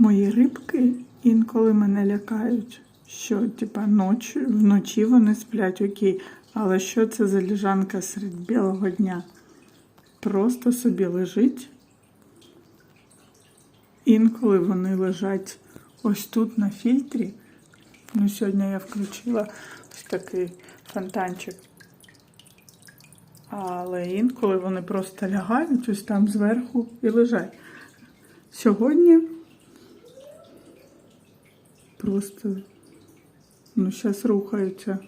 Мої рибки інколи мене лякають, що типа ночі, вночі вони сплять окей. Але що це за ліжанка серед білого дня? Просто собі лежить. Інколи вони лежать ось тут на фільтрі. Ну, сьогодні я включила ось такий фонтанчик. Але інколи вони просто лягають ось там зверху і лежать. Сьогодні просто ну, зараз рухаються.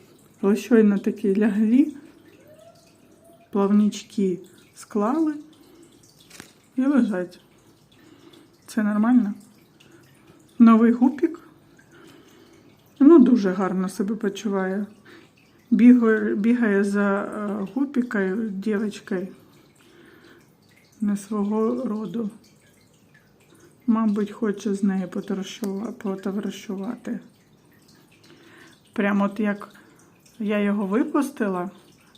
Але щойно такі ляглі, плавнички склали і лежать. Це нормально. Новий гупік. Ну, дуже гарно себе почуває. Бігає, бігає за е, гупікою, дівчинкою не свого роду. Мабуть, хоче з нею потоваришува- потоваришувати. Прямо от як я його випустила,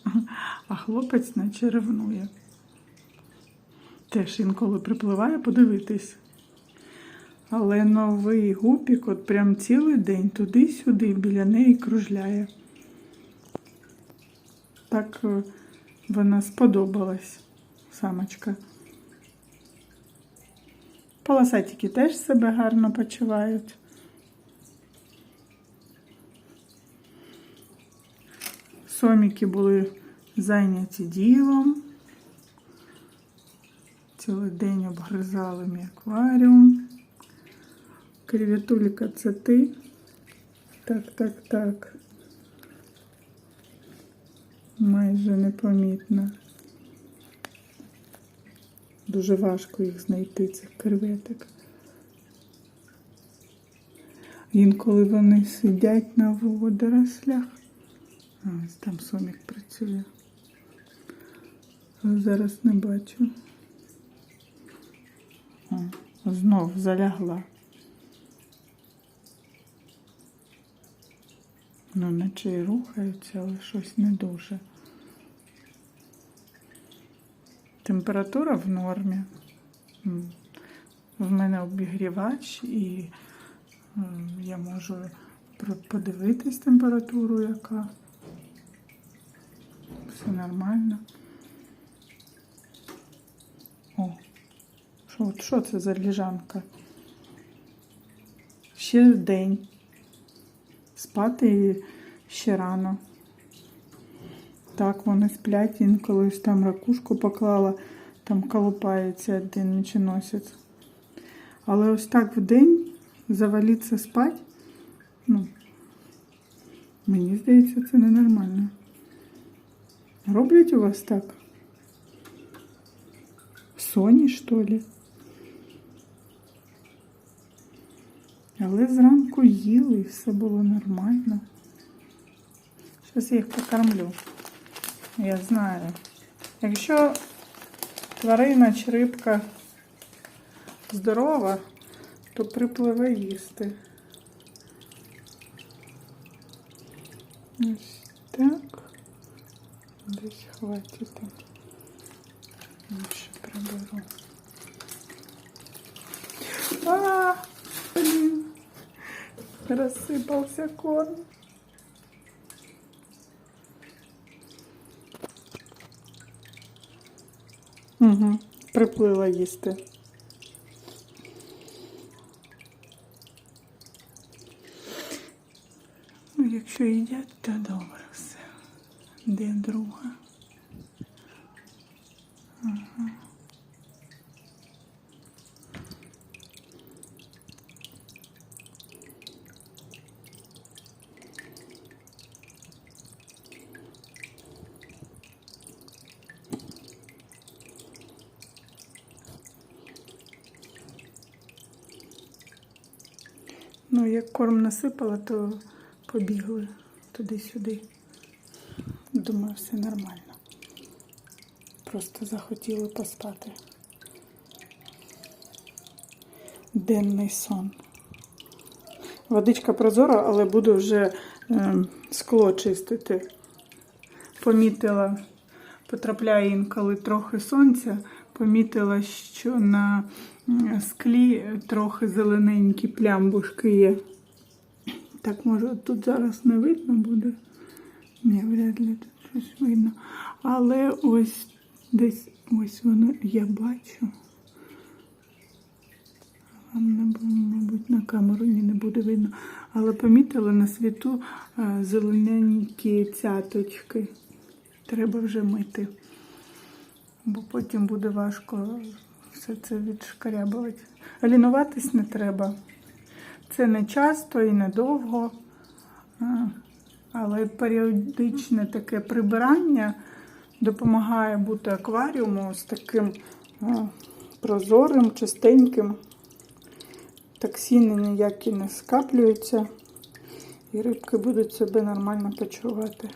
а хлопець наче ревнує. Теж інколи припливає подивитись. Але новий гупік от прям цілий день туди-сюди біля неї кружляє. Так е, вона сподобалась, самочка. Полосатики теж себе гарно почувають. Соміки були зайняті ділом. Цілий день обгризали мій акваріум. Креветулька, це ти? Так, так, так. Майже непомітно. Дуже важко їх знайти, цих креветок. Інколи вони сидять на водорослях. Ось там сомік працює. Але зараз не бачу. О, знов залягла. Ну, наче і рухаються, але щось не дуже. Температура в нормі. В мене обігрівач і я можу подивитись температуру, яка. Все нормально. О, що, що це за ліжанка? Ще день. Спати ще рано. Так, вони сплять, інколи ось там ракушку поклала, там колупається один меченосець. Але ось так в день завалитися спать, ну, мені здається, це ненормально. Роблять у вас так? Соні, що ли? Але зранку їли і все було нормально. Зараз я їх покормлю. Я знаю. Якщо тварина чи рибка здорова, то припливе їсти. Ось так. Десь хватить. Ще приберу. А, блин. Рассыпался корм. Угу. Приплила їсти. Ну, якщо їдять, то добре все. Де друга? Ну, як корм насипала, то побігли туди-сюди. Думаю, все нормально. Просто захотіли поспати. Денний сон. Водичка прозора, але буду вже е, скло чистити. Помітила, потрапляє інколи трохи сонця, помітила, що на склі трохи зелененькі плямбушки є. Так, може, тут зараз не видно буде. Ні, вряд ли тут щось видно. Але ось десь ось воно я бачу. Вам мабуть, на камеру ні не буде видно. Але помітила на світу е, зелененькі цяточки. Треба вже мити. Бо потім буде важко все це відшкарябувати. Лінуватись не треба. Це не часто і не довго. Але періодичне таке прибирання допомагає бути акваріуму з таким прозорим, чистеньким. Токсини ніякі не скаплюються, і рибки будуть себе нормально почувати.